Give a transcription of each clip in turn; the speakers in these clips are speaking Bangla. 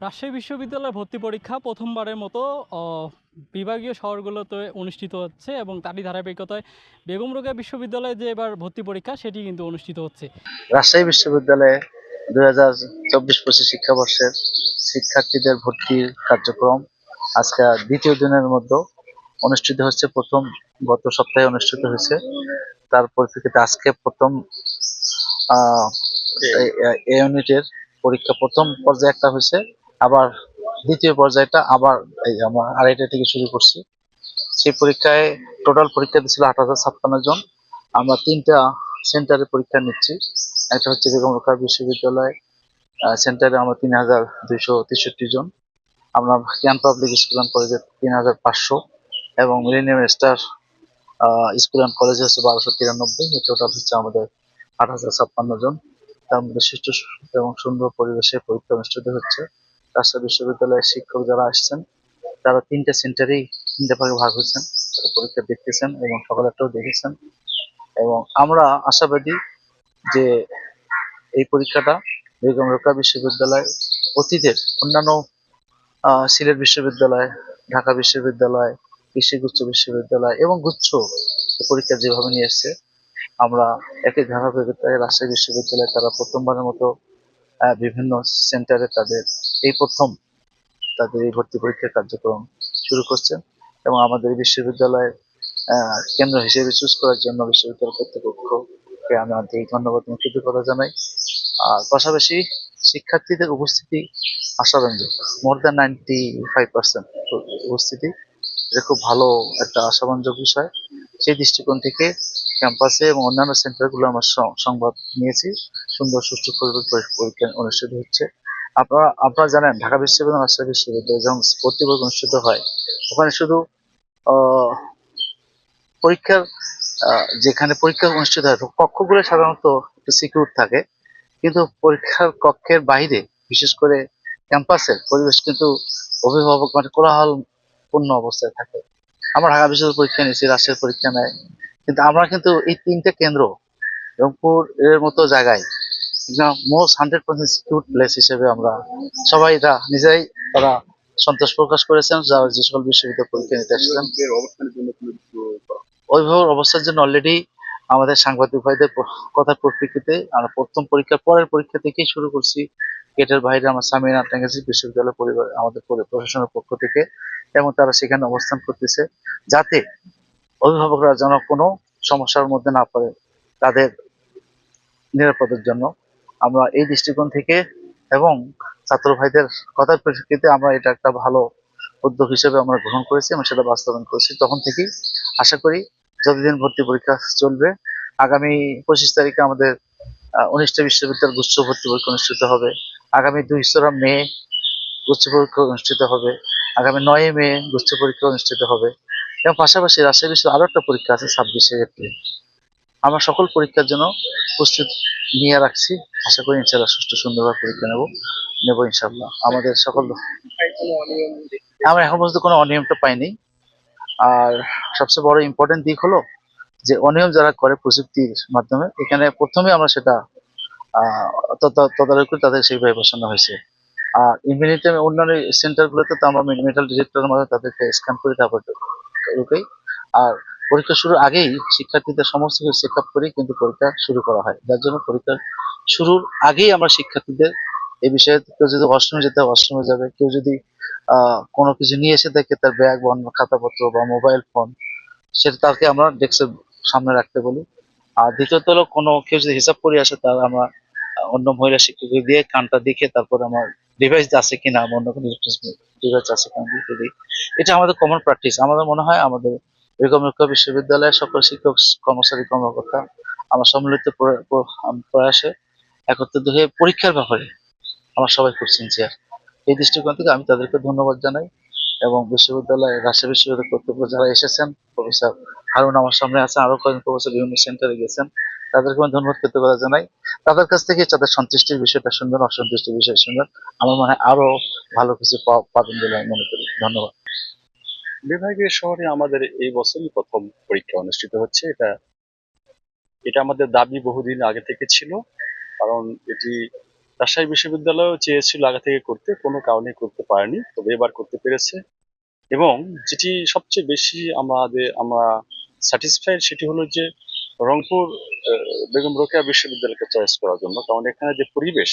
রাজশাহী বিশ্ববিদ্যালয়ের ভর্তি পরীক্ষা প্রথমবারের মতো বিভাগীয় শহরগুলোতে অনুষ্ঠিত হচ্ছে এবং তারই ধারাবাহিকতায় বেগম রোকেয়া বিশ্ববিদ্যালয়ে যে এবার ভর্তি পরীক্ষা, সেটি কিন্তু অনুষ্ঠিত হচ্ছে। রাজশাহী বিশ্ববিদ্যালয়ে দু হাজার চব্বিশ পঁচিশ শিক্ষাবর্ষের শিক্ষার্থীদের ভর্তির কার্যক্রম আজকে দ্বিতীয় দিনের মধ্যে অনুষ্ঠিত হচ্ছে, প্রথম গত সপ্তাহে অনুষ্ঠিত হয়েছে। তার পরিপ্রেক্ষিতে আজকে প্রথম এ ইউনিটের পরীক্ষা প্রথম পর্যায়ে একটা হয়েছে। আবার দ্বিতীয় পর্যায়টা আবার এই আমরা আড়াইটা থেকে শুরু করছি। সেই পরীক্ষায় টোটাল পরীক্ষা দিয়েছিল আট হাজার ছাপ্পান্ন জন। আমরা তিনটা সেন্টারে পরীক্ষা নিচ্ছি। একটা হচ্ছে বেগম রোকেয়া বিশ্ববিদ্যালয় সেন্টারে আমরা তিন হাজার দুইশো তেষট্টি জন। আমরা ক্যান পাবলিক স্কুল অ্যান্ড কলেজে তিন হাজার পাঁচশো এবং মিলেনিয়াম স্টার স্কুল অ্যান্ড কলেজে হচ্ছে বারোশো তিরানব্বই। টোটাল হচ্ছে আমাদের আট হাজার ছাপ্পান্ন জন। তার মধ্যে সুষ্ঠু এবং সুন্দর পরিবেশে পরীক্ষা অনুষ্ঠিত হচ্ছে। রাজশাহী বিশ্ববিদ্যালয়ের শিক্ষক যারা আসছেন, তারা তিনটে সেন্টারেই তিনটে ভাগে ভাগ হয়েছেন। তারা পরীক্ষা দেখতেছেন এবং সকালেরটাও দেখেছেন। এবং আমরা আশাবাদী যে এই পরীক্ষাটা বেগম রোকা বিশ্ববিদ্যালয় অতীতের অন্যান্য সিলেট বিশ্ববিদ্যালয়, ঢাকা বিশ্ববিদ্যালয় কৃষি গুচ্ছ বিশ্ববিদ্যালয় এবং গুচ্ছ পরীক্ষা যেভাবে নিয়ে এসছে, আমরা একই ধারাবাহিকতায় রাজশাহী বিশ্ববিদ্যালয়ে তারা প্রথমবারের মতো বিভিন্ন সেন্টারে তাদের এই প্রথম তাদের এই ভর্তি পরীক্ষার কার্যক্রম শুরু করছে এবং আমাদের বিশ্ববিদ্যালয়ের কেন্দ্র হিসেবে চুজ করার জন্য বিশ্ববিদ্যালয় কর্তৃপক্ষকে আমি আন্তরিক ধন্যবাদ এবং কৃতজ্ঞতা জানাই। আর পাশাপাশি শিক্ষার্থীদের উপস্থিতি আশাব্যঞ্জক। More than ninety five percent উপস্থিতি। এটা খুব ভালো একটা আশাব্যঞ্জক বিষয়। সেই দৃষ্টিকোণ থেকে ক্যাম্পাসে এবং অন্যান্য সেন্টারগুলো আমরা সংবাদ নিয়েছি। সুন্দর সুষ্ঠু পরিবেশ পরীক্ষা অনুষ্ঠিত হচ্ছে। আপনারা আপনারা জানেন, ঢাকা বিশ্ববিদ্যালয় রাজশাহী বিশ্ববিদ্যালয় যখন ভর্তি পরীক্ষা অনুষ্ঠিত হয়, ওখানে শুধু পরীক্ষার যেখানে পরীক্ষা অনুষ্ঠিত হয়, কক্ষগুলো সাধারণত একটু সিকিউর থাকে। কিন্তু পরীক্ষার কক্ষের বাইরে, বিশেষ করে ক্যাম্পাসের পরিবেশ কিন্তু অভিভাবক মানে কোলাহল পূর্ণ অবস্থায় থাকে। আমরা ঢাকা বিশ্ববিদ্যালয় পরীক্ষা নিয়েছি রাজশাহীর পরীক্ষা নেয়। কিন্তু আমরা কিন্তু এই তিনটে কেন্দ্র, রংপুর এর মতো জায়গায় most hundred percent secure place হিসেবে আমরা সবাই এটা নিজেরাই তারা সন্তোষ প্রকাশ করেছেন যারা যে সকল বিশ্ববিদ্যালয় পরীক্ষা নিতে এসেছেন অভিভাবক অবস্থার জন্য অলরেডি আমাদের সাংবাদিক ভাইদের কথার পরিপ্রেক্ষিতে আমরা প্রথম পরীক্ষার পরের পরীক্ষা থেকেই শুরু করছি। গেটের বাইরে আমার সামিনা ট্যাঙ্গাসি বিশ্ববিদ্যালয় পরিবার আমাদের প্রশাসনের পক্ষ থেকে। এবং তারা সেখানে অবস্থান করতেছে যাতে অভিভাবকরা যেন কোনো সমস্যার মধ্যে না পড়ে তাদের নিরাপদের জন্য। আমরা এই দৃষ্টিকোণ থেকে এবং ছাত্র ভাইদের কথার প্রেক্ষিতে আমরা এটা একটা ভালো উদ্যোগ হিসেবে আমরা গ্রহণ করেছি এবং সেটা বাস্তবায়ন করেছি। তখন থেকেই আশা করি যতদিন ভর্তি পরীক্ষা চলবে, আগামী পঁচিশ তারিখে আমাদের উনিশটা বিশ্ববিদ্যালয় গুচ্ছ ভর্তি পরীক্ষা অনুষ্ঠিত হবে। আগামী দুই দুইশরা মে গুচ্ছ পরীক্ষা অনুষ্ঠিত হবে। আগামী নয় মে গুচ্ছ পরীক্ষা অনুষ্ঠিত হবে। এবং পাশাপাশি রাজশাহী বিশ্বের আরও একটা পরীক্ষা আছে ছাব্বিশে এপ্রিল। আমরা সকল পরীক্ষার জন্য প্রস্তুত নিয়ে রাখছি। আশা করি ইনশাল্লাহ সুষ্ঠু সুন্দরভাবে পরীক্ষা নেব নেব ইনশাল্লাহ আমাদের সকল আমরা এখন পর্যন্ত কোনো অনিয়মটা পাইনি। আর সবচেয়ে বড় ইম্পর্টেন্ট দিক হলো যে অনিয়ম যারা করে প্রযুক্তির মাধ্যমে, এখানে প্রথমে আমরা সেটা তদারকি করে তাদের সেইভাবে বসানো হয়েছে। আর ইমিউনিটি অন্যান্য সেন্টারগুলোতে তো আমরা মেটাল ডিটেক্টরের মাধ্যমে তাদেরকে স্ক্যান করে তারপর ঢুকাই। আর পরীক্ষা শুরুর আগেই শিক্ষার্থীদের সমস্ত কিছু চেক আপ করেই কিন্তু পরীক্ষা শুরু করা হয়। যার জন্য পরীক্ষা শুরুর আগেই আমরা শিক্ষার্থীদের এই বিষয়ে কেউ যদি ওয়াশরুমে যেতে ওয়াশরুমে যাবে। কেউ যদি কোনো কিছু নিয়ে এসে দেখে তার ব্যাগ বা খাতাপত্র বা মোবাইল ফোন সেটা তাকে আমরা ডেস্কের সামনে রাখতে বলি। আর দ্বিতীয়ত হলো কোনো কেউ যদি হিসাব করে আসে তার আমরা অন্য মহিলা শিক্ষক দিয়ে কানটা দেখে তারপর আমার ডিভাইস আছে কিনা বা অন্য কোনো ডিভাইস আছে কিনা দেখে দিই। এটা আমাদের কমন প্র্যাকটিস আমাদের মনে হয় আমাদের রোকেয়া বিশ্ববিদ্যালয়ের সকল শিক্ষক, কর্মচারী, কর্মকর্তা আমার সম্মিলিত প্রয়াসে একত্রিত হয়ে পরীক্ষার ব্যাপারে আমার সবাই খুব সিনসিয়ার এই দৃষ্টিকোণ থেকে আমি তাদেরকে ধন্যবাদ জানাই এবং বিশ্ববিদ্যালয়, রাজশাহী বিশ্ববিদ্যালয় কর্তৃপক্ষ যারা এসেছেন, প্রফেসর হারুন আমার সামনে আছে আরও কয়েকজন প্রফেসর বিভিন্ন সেন্টারে গেছেন তাদেরকে আমি ধন্যবাদ কৃতজ্ঞতা জানাই তাদের কাছ থেকে তাদের সন্তুষ্টির বিষয়টা শুনবেন, অসন্তুষ্টির বিষয় শুনবেন। আমার মনে হয় আরও ভালো কিছু পাবেন বলে আমি মনে করি। ধন্যবাদ। বিভাগীয় শহরে আমাদের এই বছরই প্রথম পরীক্ষা অনুষ্ঠিত হচ্ছে। এটা এটা আমাদের দাবি বহুদিন আগে থেকে ছিল, কারণ এটি রাজশাহী বিশ্ববিদ্যালয়ও চেয়েছিল আগে থেকে করতে, কোনো কারণে করতে পারেনি, তবে এবার করতে পেরেছে। এবং যেটি সবচেয়ে বেশি আমাদের, আমরা স্যাটিসফাইড সেটি হলো যে রংপুর বেগম রোকেয়া বিশ্ববিদ্যালয়কে চয়েস করার জন্য, কারণ এখানে যে পরিবেশ,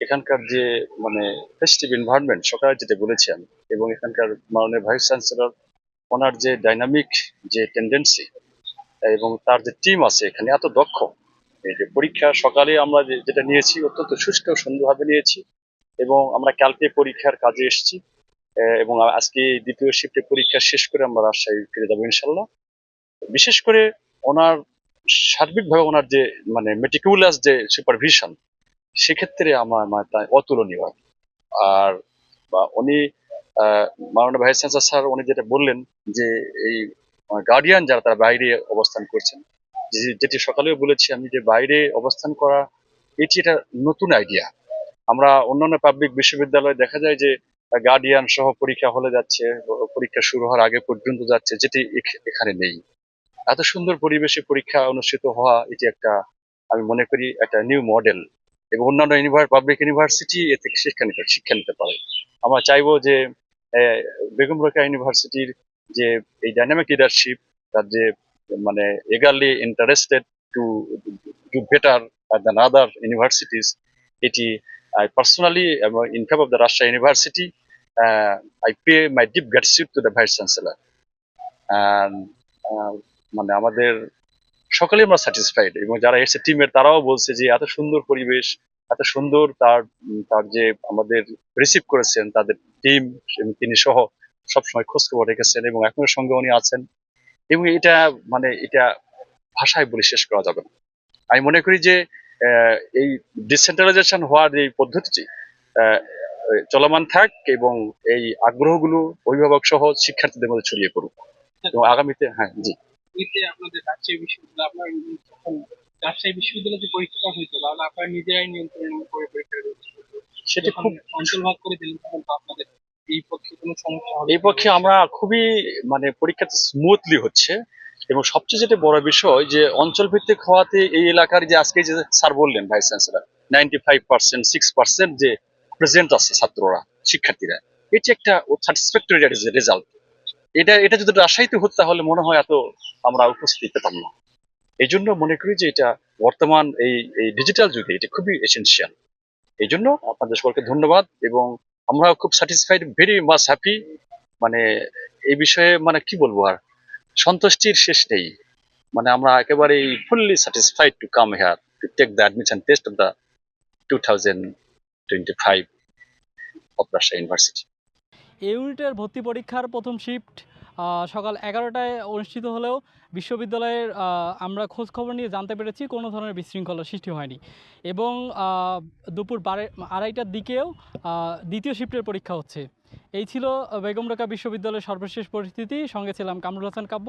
এখানকার যে মানে ফেস্টিভ এনভায়রনমেন্ট সকালে যেটা বলেছেন এবং এখানকার মাননীয় ভাইস চ্যান্সেলর ওনার যে ডাইনামিক যে টেন্ডেন্সি এবং তার যে টিম আছে এখানে এত দক্ষ। এই যে পরীক্ষা সকালে আমরা যেটা নিয়েছি, অত্যন্ত সুষ্ঠু সুন্দরভাবে নিয়েছি, এবং আমরা কালকে পরীক্ষার কাজে এসেছি এবং আজকে দ্বিতীয় শিফটে পরীক্ষা শেষ করে আমরা রাজশাহী ফিরে যাব ইনশাল্লাহ বিশেষ করে ওনার সার্বিকভাবে ওনার যে মানে মেটিকুলাস যে সুপারভিশন সেক্ষেত্রে আমার মানে তা অতুলনীয়। আর, বা উনি মাননীয় ভাইস চ্যান্সেলর স্যার উনি যেটা বললেন যে, এই গার্ডিয়ান যারা তারা বাইরে অবস্থান করছেন যেটি সকালেও বলেছি আমি যে, বাইরে অবস্থান করা, এটি একটা নতুন আইডিয়া আমরা অন্যান্য পাবলিক বিশ্ববিদ্যালয়ে দেখা যায় যে গার্ডিয়ান সহ পরীক্ষা হলে যাচ্ছে, পরীক্ষা শুরু হওয়ার আগে পর্যন্ত যাচ্ছে, যেটি এখ- এখানে নেই। এত সুন্দর পরিবেশে পরীক্ষা অনুষ্ঠিত হওয়া এটি একটা, আমি মনে করি একটা নিউ মডেল এবং অন্যান্য পাবলিক ইউনিভার্সিটি এ থেকে শিক্ষা নিতে শিক্ষা নিতে পারে। আমরা চাইব যে বেগম রোকেয়া ইউনিভার্সিটির যে এই ডাইনামিক লিডারশিপ তার যে মানে eagerly interested to do better than other universities এটি I personally in favour of the Rajshahi university I pay my deep গ্যাটসিপ to the vice chancellor মানে আমাদের সকলেই আমরা স্যাটিসফাইড এবং যারা এসে টিমের তারাও বলছে যে এত সুন্দর পরিবেশ, এত সুন্দর তার তার যে আমাদের রিসিভ করেছেন তাদের টিম তিনি সহ সবসময় খোঁজ খবর রেখেছেন এবং এখনও সঙ্গে উনি আছেন এবং এটা মানে এটা ভাষায় বলে শেষ করা যাবে না। আমি মনে করি যে এই ডিসেন্ট্রালাইজেশন হওয়ার এই পদ্ধতিটি চলমান থাক এবং এই আগ্রহগুলো অভিভাবক সহ শিক্ষার্থীদের মধ্যে ছড়িয়ে পড়ুক। এবং আগামীতে হ্যাঁ জি। এতে আপনাদের রাজশাহী বিশ্ববিদ্যালয় আপনার যখন রাজশাহী বিশ্ববিদ্যালয়ে যে পরীক্ষাটা হইতো তাহলে আপনারা নিজেরাই নিয়ন্ত্রণ করে পরীক্ষা সেটি খুব অঞ্চল ভাগ করে দিলেন তখন তো আপনাদের এই পক্ষে কোনো সমস্যা হবে এই পক্ষে আমরা খুবই মানে পরীক্ষাটা স্মুথলি হচ্ছে। এবং সবচেয়ে যেটা বড় বিষয় যে অঞ্চল ভিত্তিক হওয়াতে এই এলাকার যে আজকে যে স্যার বললেন vice chancellor ninety five percent six percent যে প্রেজেন্ট আছে ছাত্ররা শিক্ষার্থীরা এটি একটা স্যাটিসফ্যাক্টরি রেজাল্ট এটা এটা যদি রাজশাহীতে হতো তাহলে মনে হয় এত আমরা উপস্থিতি পেতাম না। এই জন্য মনে করি যে এটা বর্তমান এই এই ডিজিটাল যুগে এটা খুবই এসেনশিয়াল এই জন্য আপনাদের সকলকে ধন্যবাদ এবং আমরা খুব স্যাটিসফাইড ভেরি মাস হ্যাপি মানে এই বিষয়ে মানে কি বলব আর? সন্তুষ্টির শেষ নেই। মানে আমরা একেবারেই fully satisfied to come here to take the admission test of the two thousand twenty five of Rajshahi university এই ইউনিটের ভর্তি পরীক্ষার প্রথম শিফট সকাল এগারোটায় অনুষ্ঠিত হলেও বিশ্ববিদ্যালয়ের আমরা খোঁজ খবর নিয়ে জানতে পেরেছি কোনো ধরনের বিশৃঙ্খলা সৃষ্টি হয়নি। এবং দুপুর বারে, আড়াইটার দিকেও দ্বিতীয় শিফটের পরীক্ষা হচ্ছে। এই ছিল বেগম রোকা বিশ্ববিদ্যালয়ের সর্বশেষ পরিস্থিতি। সঙ্গে ছিলাম কামরুল হাসান কাব্য।